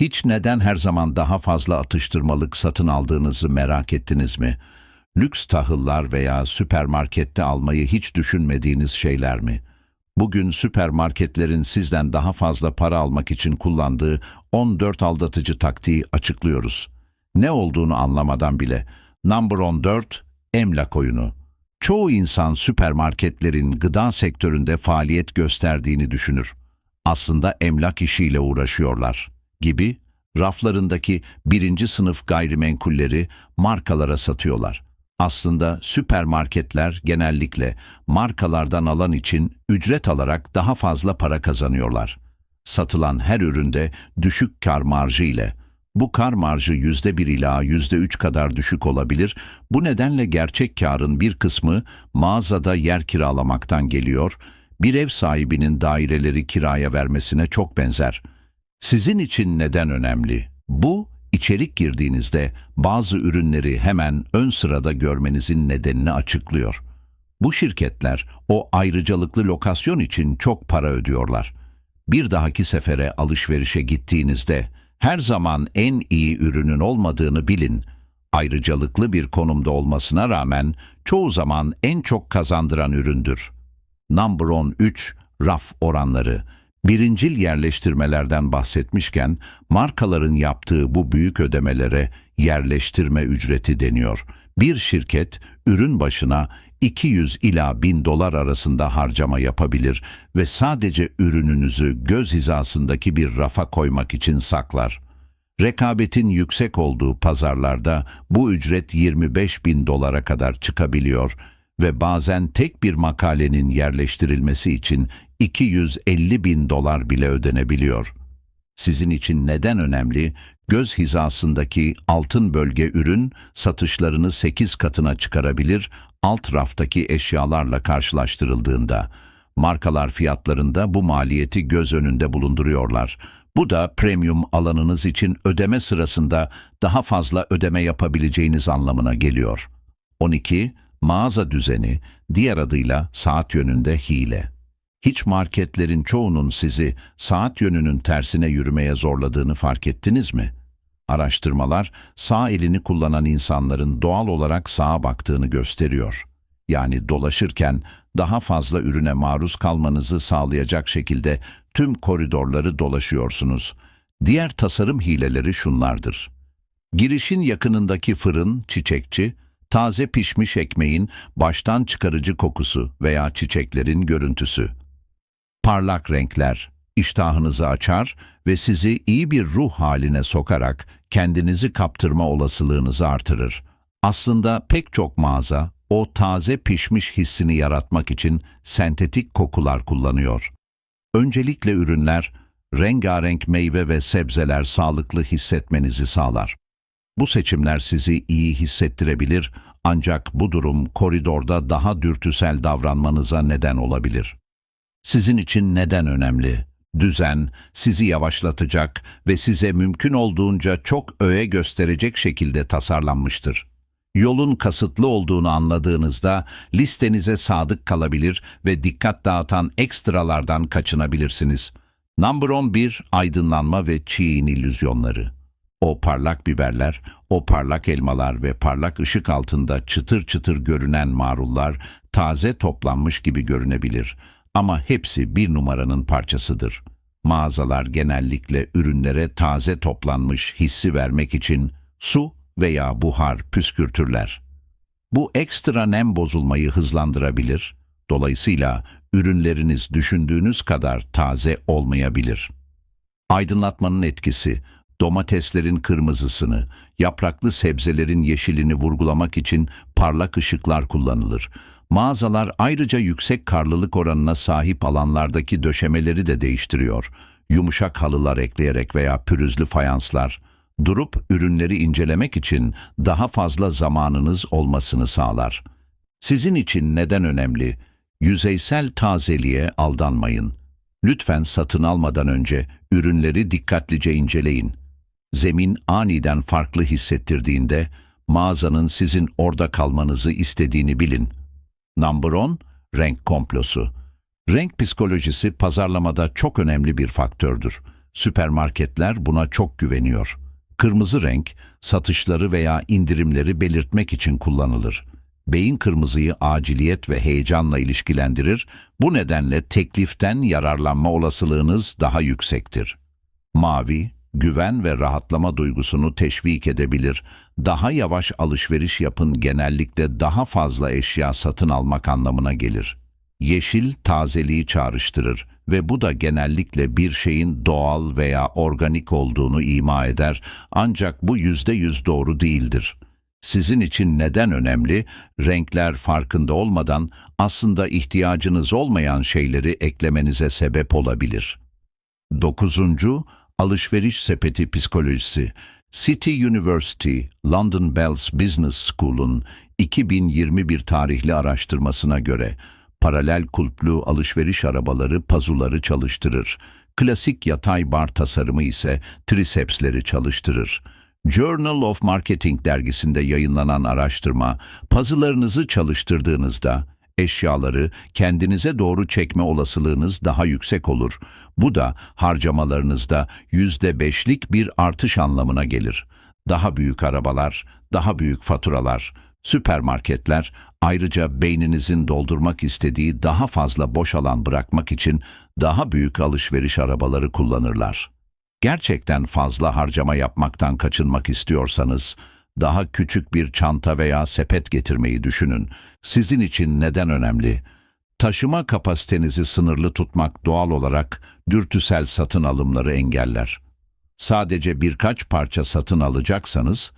Hiç neden her zaman daha fazla atıştırmalık satın aldığınızı merak ettiniz mi? Lüks tahıllar veya süpermarkette almayı hiç düşünmediğiniz şeyler mi? Bugün süpermarketlerin sizden daha fazla para almak için kullandığı 14 aldatıcı taktiği açıklıyoruz. Ne olduğunu anlamadan bile. Number 14, emlak oyunu. Çoğu insan süpermarketlerin gıda sektöründe faaliyet gösterdiğini düşünür. Aslında emlak işiyle uğraşıyorlar gibi raflarındaki birinci sınıf gayrimenkulleri markalara satıyorlar. Aslında süpermarketler genellikle markalardan alan için ücret alarak daha fazla para kazanıyorlar. Satılan her üründe düşük kar marjı ile bu kar marjı %1 ila %3 kadar düşük olabilir. Bu nedenle gerçek karın bir kısmı mağazada yer kiralamaktan geliyor. Bir ev sahibinin daireleri kiraya vermesine çok benzer. Sizin için neden önemli? Bu, içerik girdiğinizde bazı ürünleri hemen ön sırada görmenizin nedenini açıklıyor. Bu şirketler o ayrıcalıklı lokasyon için çok para ödüyorlar. Bir dahaki sefere alışverişe gittiğinizde her zaman en iyi ürünün olmadığını bilin. Ayrıcalıklı bir konumda olmasına rağmen çoğu zaman en çok kazandıran üründür. Number 13 raf oranları. Birincil yerleştirmelerden bahsetmişken markaların yaptığı bu büyük ödemelere yerleştirme ücreti deniyor. Bir şirket ürün başına 200 ila 1000 dolar arasında harcama yapabilir ve sadece ürününüzü göz hizasındaki bir rafa koymak için saklar. Rekabetin yüksek olduğu pazarlarda bu ücret 25 bin dolara kadar çıkabiliyor ve bazen tek bir makalenin yerleştirilmesi için 250 bin dolar bile ödenebiliyor. Sizin için neden önemli? Göz hizasındaki altın bölge ürün satışlarını 8 katına çıkarabilir, alt raftaki eşyalarla karşılaştırıldığında. Markalar fiyatlarında bu maliyeti göz önünde bulunduruyorlar. Bu da premium alanınız için ödeme sırasında daha fazla ödeme yapabileceğiniz anlamına geliyor. 12. Mağaza düzeni, diğer adıyla saat yönünde hile. Hiç marketlerin çoğunun sizi saat yönünün tersine yürümeye zorladığını fark ettiniz mi? Araştırmalar sağ elini kullanan insanların doğal olarak sağa baktığını gösteriyor. Yani dolaşırken daha fazla ürüne maruz kalmanızı sağlayacak şekilde tüm koridorları dolaşıyorsunuz. Diğer tasarım hileleri şunlardır. Girişin yakınındaki fırın, çiçekçi, taze pişmiş ekmeğin baştan çıkarıcı kokusu veya çiçeklerin görüntüsü. Parlak renkler iştahınızı açar ve sizi iyi bir ruh haline sokarak kendinizi kaptırma olasılığınızı artırır. Aslında pek çok mağaza o taze pişmiş hissini yaratmak için sentetik kokular kullanıyor. Öncelikle ürünler, rengarenk meyve ve sebzeler sağlıklı hissetmenizi sağlar. Bu seçimler sizi iyi hissettirebilir ancak bu durum koridorda daha dürtüsel davranmanıza neden olabilir. Sizin için neden önemli? Düzen sizi yavaşlatacak ve size mümkün olduğunca çok öğe gösterecek şekilde tasarlanmıştır. Yolun kasıtlı olduğunu anladığınızda listenize sadık kalabilir ve dikkat dağıtan ekstralardan kaçınabilirsiniz. Number 11 aydınlanma ve çiğin illüzyonları. O parlak biberler, o parlak elmalar ve parlak ışık altında çıtır çıtır görünen marullar taze toplanmış gibi görünebilir. Ama hepsi bir numaranın parçasıdır. Mağazalar genellikle ürünlere taze toplanmış hissi vermek için su veya buhar püskürtürler. Bu ekstra nem bozulmayı hızlandırabilir, dolayısıyla ürünleriniz düşündüğünüz kadar taze olmayabilir. Aydınlatmanın etkisi, domateslerin kırmızısını, yapraklı sebzelerin yeşilini vurgulamak için parlak ışıklar kullanılır. Mağazalar ayrıca yüksek karlılık oranına sahip alanlardaki döşemeleri de değiştiriyor. Yumuşak halılar ekleyerek veya pürüzlü fayanslar, durup ürünleri incelemek için daha fazla zamanınız olmasını sağlar. Sizin için neden önemli? Yüzeysel tazeliğe aldanmayın. Lütfen satın almadan önce ürünleri dikkatlice inceleyin. Zemin aniden farklı hissettirdiğinde mağazanın sizin orada kalmanızı istediğini bilin. Number 10, renk komplosu. Renk psikolojisi pazarlamada çok önemli bir faktördür. Süpermarketler buna çok güveniyor. Kırmızı renk, satışları veya indirimleri belirtmek için kullanılır. Beyin kırmızıyı aciliyet ve heyecanla ilişkilendirir, bu nedenle tekliften yararlanma olasılığınız daha yüksektir. Mavi, güven ve rahatlama duygusunu teşvik edebilir. Daha yavaş alışveriş yapın genellikle daha fazla eşya satın almak anlamına gelir. Yeşil tazeliği çağrıştırır ve bu da genellikle bir şeyin doğal veya organik olduğunu ima eder ancak bu yüzde yüz doğru değildir. Sizin için neden önemli? Renkler farkında olmadan aslında ihtiyacınız olmayan şeyleri eklemenize sebep olabilir. Dokuzuncu, alışveriş sepeti psikolojisi. City University, London Bells Business School'un 2021 tarihli araştırmasına göre paralel kulplu alışveriş arabaları pazuları çalıştırır. Klasik yatay bar tasarımı ise trisepsleri çalıştırır. Journal of Marketing dergisinde yayınlanan araştırma, puzzle'larınızı çalıştırdığınızda eşyaları kendinize doğru çekme olasılığınız daha yüksek olur. Bu da harcamalarınızda yüzde beşlik bir artış anlamına gelir. Daha büyük arabalar, daha büyük faturalar, süpermarketler ayrıca beyninizin doldurmak istediği daha fazla boş alan bırakmak için daha büyük alışveriş arabaları kullanırlar. Gerçekten fazla harcama yapmaktan kaçınmak istiyorsanız, daha küçük bir çanta veya sepet getirmeyi düşünün. Sizin için neden önemli? Taşıma kapasitenizi sınırlı tutmak doğal olarak dürtüsel satın alımları engeller. Sadece birkaç parça satın alacaksanız,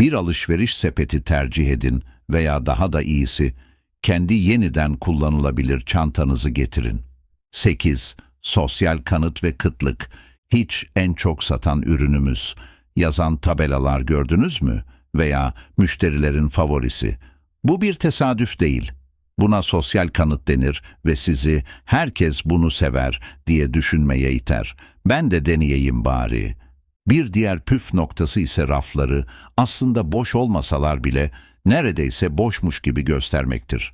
bir alışveriş sepeti tercih edin veya daha da iyisi, kendi yeniden kullanılabilir çantanızı getirin. 8. Sosyal kanıt ve kıtlık. Hiç en çok satan ürünümüz. Yazan tabelalar gördünüz mü? Veya müşterilerin favorisi. Bu bir tesadüf değil. Buna sosyal kanıt denir ve sizi herkes bunu sever diye düşünmeye iter. Ben de deneyeyim bari. Bir diğer püf noktası ise rafları aslında boş olmasalar bile neredeyse boşmuş gibi göstermektir.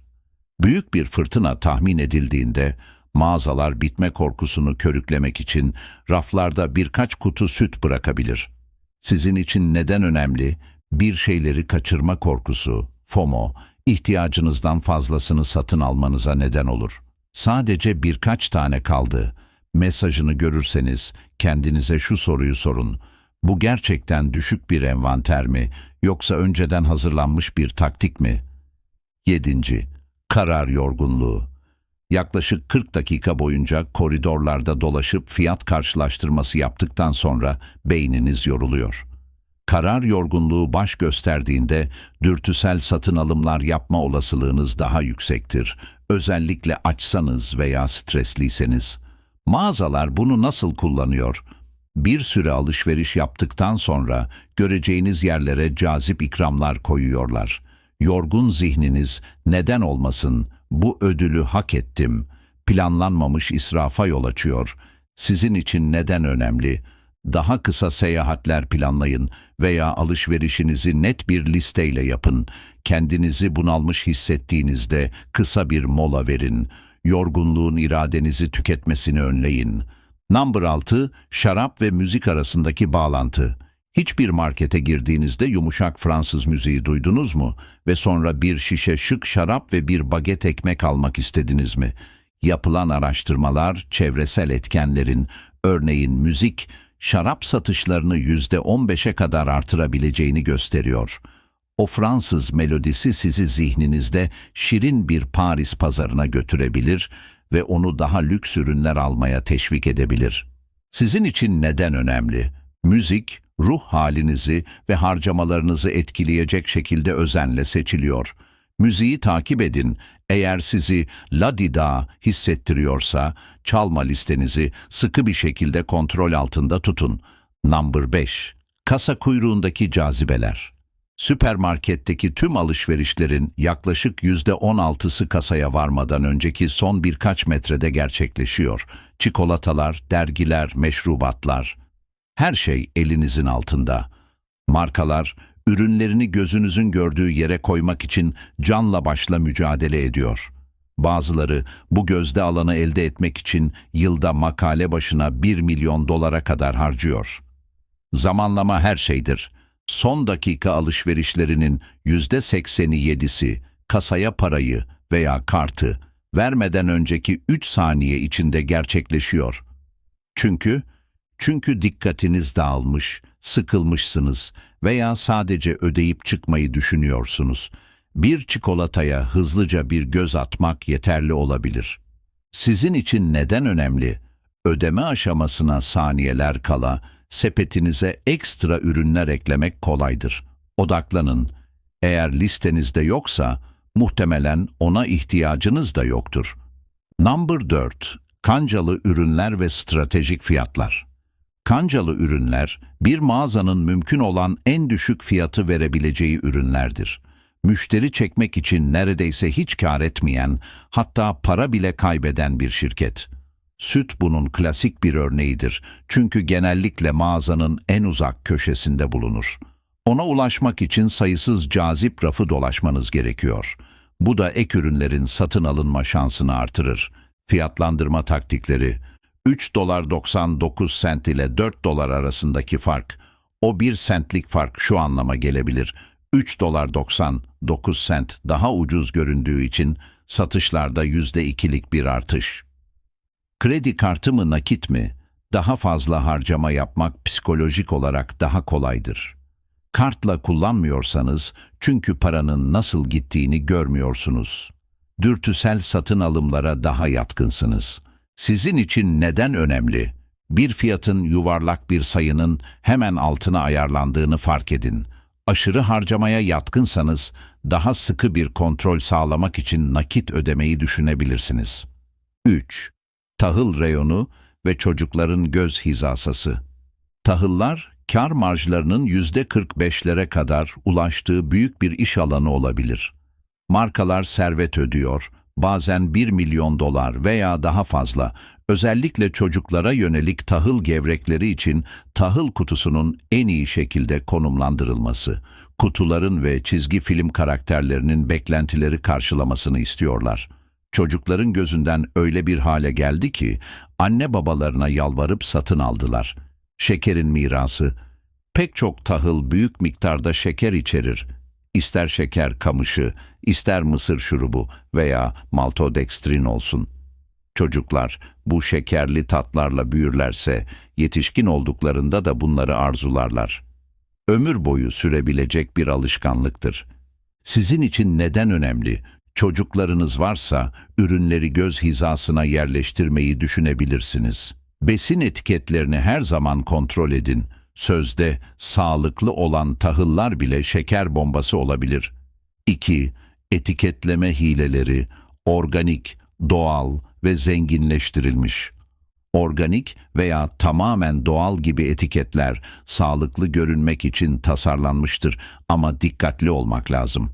Büyük bir fırtına tahmin edildiğinde mağazalar bitme korkusunu körüklemek için raflarda birkaç kutu süt bırakabilir. Sizin için neden önemli? Bir şeyleri kaçırma korkusu, FOMO, ihtiyacınızdan fazlasını satın almanıza neden olur. Sadece birkaç tane kaldı. Mesajını görürseniz kendinize şu soruyu sorun. Bu gerçekten düşük bir envanter mi yoksa önceden hazırlanmış bir taktik mi? 7. Karar yorgunluğu. Yaklaşık 40 dakika boyunca koridorlarda dolaşıp fiyat karşılaştırması yaptıktan sonra beyniniz yoruluyor. Karar yorgunluğu baş gösterdiğinde dürtüsel satın alımlar yapma olasılığınız daha yüksektir. Özellikle açsanız veya stresliyseniz. Mağazalar bunu nasıl kullanıyor? Bir süre alışveriş yaptıktan sonra göreceğiniz yerlere cazip ikramlar koyuyorlar. Yorgun zihniniz neden olmasın bu ödülü hak ettim. Planlanmamış israfa yol açıyor. Sizin için neden önemli? Daha kısa seyahatler planlayın veya alışverişinizi net bir listeyle yapın. Kendinizi bunalmış hissettiğinizde kısa bir mola verin. Yorgunluğun iradenizi tüketmesini önleyin. Number 6. Şarap ve müzik arasındaki bağlantı. Hiçbir markete girdiğinizde yumuşak Fransız müziği duydunuz mu? Ve sonra bir şişe şık şarap ve bir baget ekmek almak istediniz mi? Yapılan araştırmalar çevresel etkenlerin, örneğin müzik, şarap satışlarını yüzde on beşe kadar artırabileceğini gösteriyor. O Fransız melodisi sizi zihninizde şirin bir Paris pazarına götürebilir ve onu daha lüks ürünler almaya teşvik edebilir. Sizin için neden önemli? Müzik, ruh halinizi ve harcamalarınızı etkileyecek şekilde özenle seçiliyor. Müziği takip edin. Eğer sizi ladida hissettiriyorsa çalma listenizi sıkı bir şekilde kontrol altında tutun. Number 5. Kasa kuyruğundaki cazibeler. Süpermarketteki tüm alışverişlerin yaklaşık %16'sı kasaya varmadan önceki son birkaç metrede gerçekleşiyor. Çikolatalar, dergiler, meşrubatlar. Her şey elinizin altında. Markalar, ürünlerini gözünüzün gördüğü yere koymak için canla başla mücadele ediyor. Bazıları bu gözde alanı elde etmek için yılda makale başına 1 milyon dolara kadar harcıyor. Zamanlama her şeydir. Son dakika alışverişlerinin yüzde sekseni yedisi kasaya parayı veya kartı vermeden önceki 3 saniye içinde gerçekleşiyor. Çünkü çünkü dikkatiniz dağılmış, sıkılmışsınız veya sadece ödeyip çıkmayı düşünüyorsunuz. Bir çikolataya hızlıca bir göz atmak yeterli olabilir. Sizin için neden önemli? Ödeme aşamasına saniyeler kala sepetinize ekstra ürünler eklemek kolaydır. Odaklanın. Eğer listenizde yoksa muhtemelen ona ihtiyacınız da yoktur. Number 4. Kancalı ürünler ve stratejik fiyatlar. Kancalı ürünler, bir mağazanın mümkün olan en düşük fiyatı verebileceği ürünlerdir. Müşteri çekmek için neredeyse hiç kar etmeyen, hatta para bile kaybeden bir şirket. Süt bunun klasik bir örneğidir çünkü genellikle mağazanın en uzak köşesinde bulunur. Ona ulaşmak için sayısız cazip rafı dolaşmanız gerekiyor. Bu da ek ürünlerin satın alınma şansını artırır. Fiyatlandırma taktikleri 3 dolar 99 sent ile 4 dolar arasındaki fark. O 1 sentlik fark şu anlama gelebilir. 3 dolar 99 sent daha ucuz göründüğü için satışlarda %2'lik bir artış. Kredi kartı mı nakit mi? Daha fazla harcama yapmak psikolojik olarak daha kolaydır. Kartla kullanmıyorsanız çünkü paranın nasıl gittiğini görmüyorsunuz. Dürtüsel satın alımlara daha yatkınsınız. Sizin için neden önemli? Bir fiyatın yuvarlak bir sayının hemen altına ayarlandığını fark edin. Aşırı harcamaya yatkınsanız daha sıkı bir kontrol sağlamak için nakit ödemeyi düşünebilirsiniz. 3 tahıl reyonu ve çocukların göz hizasası. Tahıllar, kar marjlarının yüzde 45'lere kadar ulaştığı büyük bir iş alanı olabilir. Markalar servet ödüyor, bazen 1 milyon dolar veya daha fazla, özellikle çocuklara yönelik tahıl gevrekleri için tahıl kutusunun en iyi şekilde konumlandırılması, kutuların ve çizgi film karakterlerinin beklentileri karşılamasını istiyorlar.'' Çocukların gözünden öyle bir hale geldi ki anne babalarına yalvarıp satın aldılar. Şekerin mirası. Pek çok tahıl büyük miktarda şeker içerir. İster şeker kamışı, ister mısır şurubu veya maltodextrin olsun. Çocuklar bu şekerli tatlarla büyürlerse yetişkin olduklarında da bunları arzularlar. Ömür boyu sürebilecek bir alışkanlıktır. Sizin için neden önemli? Çocuklarınız varsa ürünleri göz hizasına yerleştirmeyi düşünebilirsiniz. Besin etiketlerini her zaman kontrol edin. Sözde sağlıklı olan tahıllar bile şeker bombası olabilir. 2. Etiketleme hileleri organik, doğal ve zenginleştirilmiş. Organik veya tamamen doğal gibi etiketler sağlıklı görünmek için tasarlanmıştır ama dikkatli olmak lazım.''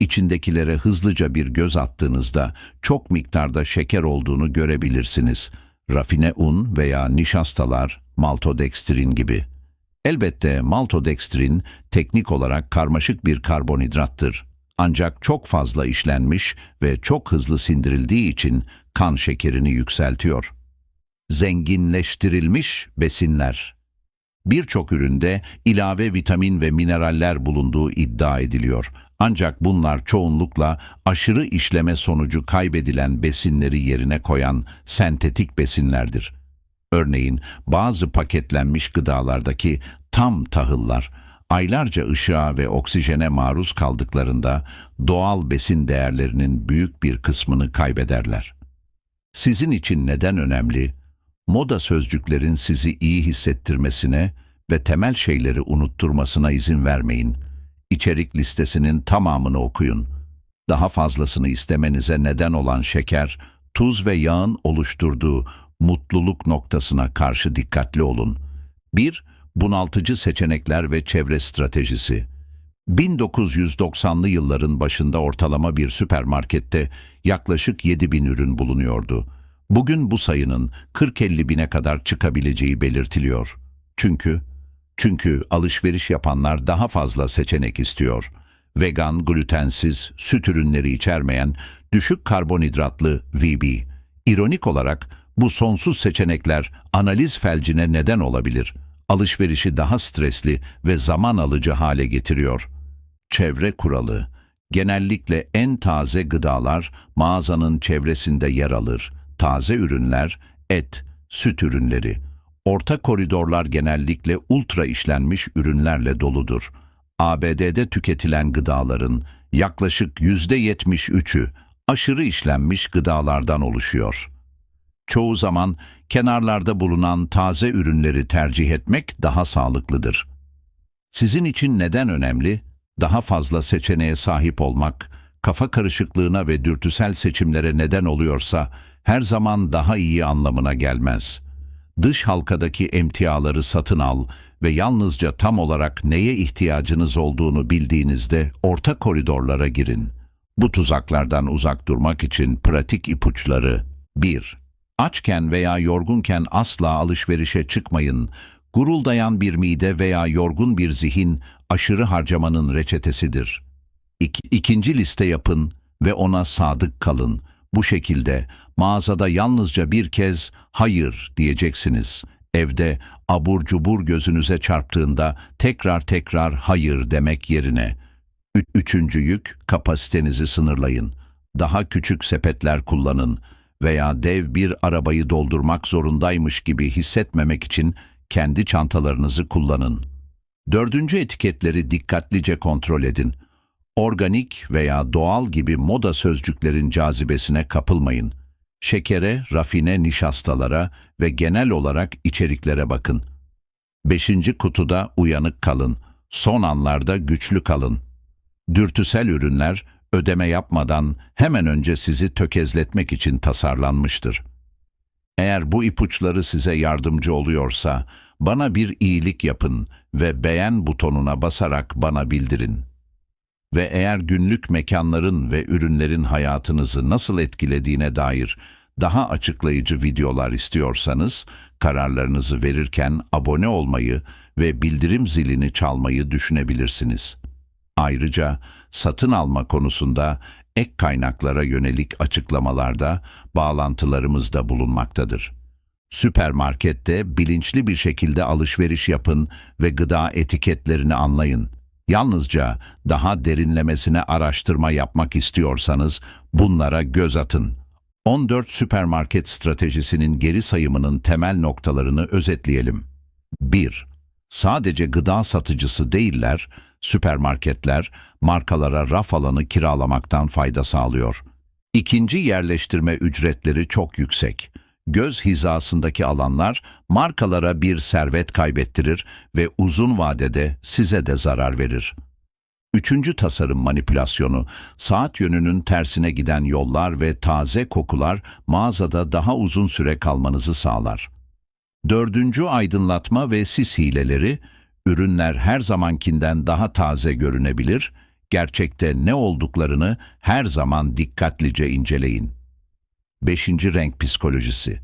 İçindekilere hızlıca bir göz attığınızda çok miktarda şeker olduğunu görebilirsiniz. Rafine un veya nişastalar, maltodextrin gibi. Elbette maltodextrin teknik olarak karmaşık bir karbonhidrattır. Ancak çok fazla işlenmiş ve çok hızlı sindirildiği için kan şekerini yükseltiyor. Zenginleştirilmiş besinler Birçok üründe ilave vitamin ve mineraller bulunduğu iddia ediliyor. Ancak bunlar çoğunlukla aşırı işleme sonucu kaybedilen besinleri yerine koyan sentetik besinlerdir. Örneğin bazı paketlenmiş gıdalardaki tam tahıllar aylarca ışığa ve oksijene maruz kaldıklarında doğal besin değerlerinin büyük bir kısmını kaybederler. Sizin için neden önemli? Moda sözcüklerin sizi iyi hissettirmesine ve temel şeyleri unutturmasına izin vermeyin. İçerik listesinin tamamını okuyun. Daha fazlasını istemenize neden olan şeker, tuz ve yağın oluşturduğu mutluluk noktasına karşı dikkatli olun. 1. Bunaltıcı seçenekler ve çevre stratejisi. 1990'lı yılların başında ortalama bir süpermarkette yaklaşık 7 bin ürün bulunuyordu. Bugün bu sayının 40-50 bine kadar çıkabileceği belirtiliyor. Çünkü çünkü alışveriş yapanlar daha fazla seçenek istiyor. vegan, glutensiz, süt ürünleri içermeyen, düşük karbonhidratlı VB. İronik olarak bu sonsuz seçenekler analiz felcine neden olabilir. Alışverişi daha stresli ve zaman alıcı hale getiriyor. Çevre kuralı Genellikle en taze gıdalar mağazanın çevresinde yer alır. Taze ürünler, et, süt ürünleri. Orta koridorlar genellikle ultra işlenmiş ürünlerle doludur. ABD'de tüketilen gıdaların yaklaşık %73'ü aşırı işlenmiş gıdalardan oluşuyor. Çoğu zaman kenarlarda bulunan taze ürünleri tercih etmek daha sağlıklıdır. Sizin için neden önemli? Daha fazla seçeneğe sahip olmak, kafa karışıklığına ve dürtüsel seçimlere neden oluyorsa her zaman daha iyi anlamına gelmez. Dış halkadaki emtiaları satın al ve yalnızca tam olarak neye ihtiyacınız olduğunu bildiğinizde orta koridorlara girin. Bu tuzaklardan uzak durmak için pratik ipuçları 1. Açken veya yorgunken asla alışverişe çıkmayın. Guruldayan bir mide veya yorgun bir zihin aşırı harcamanın reçetesidir. İk ikinci liste yapın ve ona sadık kalın. Bu şekilde mağazada yalnızca bir kez hayır diyeceksiniz. Evde abur cubur gözünüze çarptığında tekrar tekrar hayır demek yerine. Ü- Üçüncü yük kapasitenizi sınırlayın. Daha küçük sepetler kullanın veya dev bir arabayı doldurmak zorundaymış gibi hissetmemek için kendi çantalarınızı kullanın. Dördüncü etiketleri dikkatlice kontrol edin. Organik veya doğal gibi moda sözcüklerin cazibesine kapılmayın. Şekere, rafine nişastalara ve genel olarak içeriklere bakın. Beşinci kutuda uyanık kalın. Son anlarda güçlü kalın. Dürtüsel ürünler ödeme yapmadan hemen önce sizi tökezletmek için tasarlanmıştır. Eğer bu ipuçları size yardımcı oluyorsa, bana bir iyilik yapın ve beğen butonuna basarak bana bildirin. Ve eğer günlük mekanların ve ürünlerin hayatınızı nasıl etkilediğine dair daha açıklayıcı videolar istiyorsanız, kararlarınızı verirken abone olmayı ve bildirim zilini çalmayı düşünebilirsiniz. Ayrıca satın alma konusunda ek kaynaklara yönelik açıklamalarda bağlantılarımız da bulunmaktadır. Süpermarkette bilinçli bir şekilde alışveriş yapın ve gıda etiketlerini anlayın. Yalnızca daha derinlemesine araştırma yapmak istiyorsanız bunlara göz atın. 14 süpermarket stratejisinin geri sayımının temel noktalarını özetleyelim. 1. Sadece gıda satıcısı değiller, süpermarketler markalara raf alanı kiralamaktan fayda sağlıyor. İkinci yerleştirme ücretleri çok yüksek. Göz hizasındaki alanlar markalara bir servet kaybettirir ve uzun vadede size de zarar verir. Üçüncü tasarım manipülasyonu, saat yönünün tersine giden yollar ve taze kokular mağazada daha uzun süre kalmanızı sağlar. Dördüncü aydınlatma ve sis hileleri, ürünler her zamankinden daha taze görünebilir, gerçekte ne olduklarını her zaman dikkatlice inceleyin. Beşinci renk psikolojisi.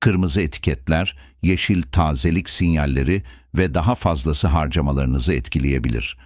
Kırmızı etiketler, yeşil tazelik sinyalleri ve daha fazlası harcamalarınızı etkileyebilir.